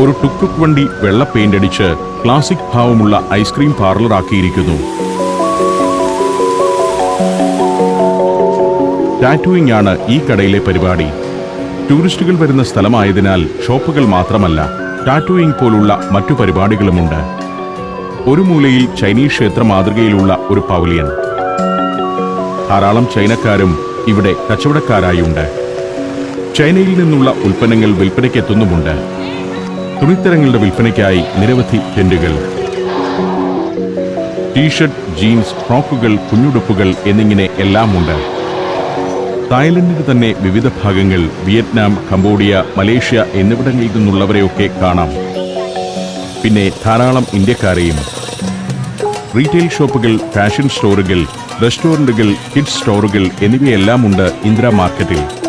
ഒരു tuk tuk വണ്ടി വെള്ള പെയിന്റ് അടിച്ച് ക്ലാസിക് ഭാവമുള്ള ഐസ്ക്രീം പാർലർ ആക്കിയിരിക്കുന്നു. ടാറ്റൂയിങ് ആണ് ഈ കടയിലെ പരിപാടി. ടൂറിസ്റ്റുകൾ വരുന്ന സ്ഥലമായതിനാൽ ഷോപ്പുകൾ മാത്രമല്ല ടാറ്റൂയിങ് പോലുള്ള മറ്റു പരിപാടികളുമുണ്ട്. ഒരു മൂലയിൽ ചൈനീസ് ക്ഷേത്ര മാതൃകയിലുള്ള ഒരു പവലിയൻ ധാരാളം ചൈനക്കാരും ഇവിടെ കച്ചവടക്കാരായുണ്ട്. ചൈനയിൽ നിന്നുള്ള ഉൽപ്പന്നങ്ങൾ വിൽപ്പനയ്ക്കെത്തുന്നുമുണ്ട്. തുണിത്തരങ്ങളുടെ വിൽപ്പനയ്ക്കായി നിരവധി ടെന്റുകൾ. ടീഷർട്ട് ജീൻസ് ഫ്രോക്കുകൾ കുഞ്ഞുടുപ്പുകൾ എന്നിങ്ങനെ എല്ലാമുണ്ട്. തായ്ലൻഡിന് തന്നെ വിവിധ ഭാഗങ്ങൾ വിയറ്റ്നാം കംബോഡിയ മലേഷ്യ എന്നിവിടങ്ങളിൽ നിന്നുള്ളവരെയൊക്കെ കാണാം. പിന്നെ ധാരാളം ഇന്ത്യക്കാരെയും. റീറ്റെയിൽ ഷോപ്പുകൾ ഫാഷൻ സ്റ്റോറുകൾ റെസ്റ്റോറന്റുകൾ കിഡ്സ് സ്റ്റോറുകൾ എന്നിവയെല്ലാം ഉണ്ട് ഇന്ദിര മാർക്കറ്റിൽ.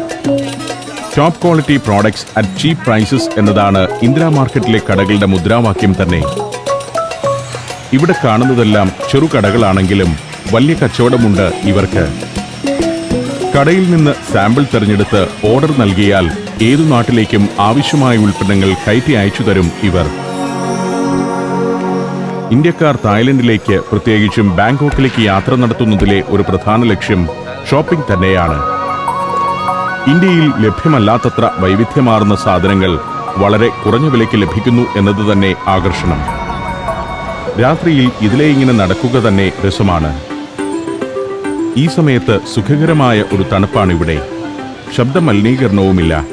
Top quality products at cheap prices എന്നതാണ് ഇന്ദിരാ മാർക്കറ്റിലെ കടകളുടെ മുദ്രാവാക്യം തന്നെ. ഇവിടെ കാണുന്നതെല്ലാം ചെറുകടകളാണെങ്കിലും വലിയ കച്ചവടമുണ്ട് ഇവർക്ക്. കടയിൽ നിന്ന് സാമ്പിൾ തിരഞ്ഞെടുത്ത് ഓർഡർ നൽകിയാൽ ഏതു നാട്ടിലേക്കും ആവശ്യമായ ഉൽപ്പന്നങ്ങൾ കയറ്റി അയച്ചു തരും ഇവർ. ഇന്ത്യക്കാർ തായ്ലൻഡിലേക്ക് പ്രത്യേകിച്ചും ബാങ്കോക്കിലേക്ക് യാത്ര നടത്തുന്നതിലെ ഒരു പ്രധാന ലക്ഷ്യം ഷോപ്പിംഗ് തന്നെയാണ്. ഇന്ത്യയിൽ ലഭ്യമല്ലാത്തത്ര വൈവിധ്യമാർന്ന സാധനങ്ങൾ വളരെ കുറഞ്ഞ വിലയ്ക്ക് ലഭിക്കുന്നു എന്നത് തന്നെ ആകർഷണം. രാത്രിയിൽ ഇതിലെ ഇങ്ങനെ നടക്കുക തന്നെ രസമാണ്. ഈ സമയത്ത് സുഖകരമായ ഒരു തണുപ്പാണിവിടെ. ശബ്ദ മലിനീകരണവുമില്ല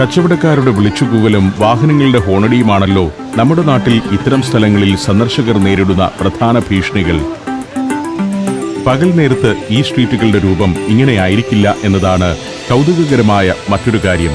കച്ചവടക്കാരുടെ വിളിച്ചുകൂവലും വാഹനങ്ങളുടെ ഹോണടിയുമാണല്ലോ നമ്മുടെ നാട്ടിൽ ഇത്തരം സ്ഥലങ്ങളിൽ സന്ദർശകർ നേരിടുന്ന പ്രധാന ഭീഷണികൾ. പകൽ നേരത്ത് ഈ സ്ട്രീറ്റുകളുടെ രൂപം ഇങ്ങനെയായിരിക്കില്ല എന്നതാണ് കൗതുകകരമായ മറ്റൊരു കാര്യം.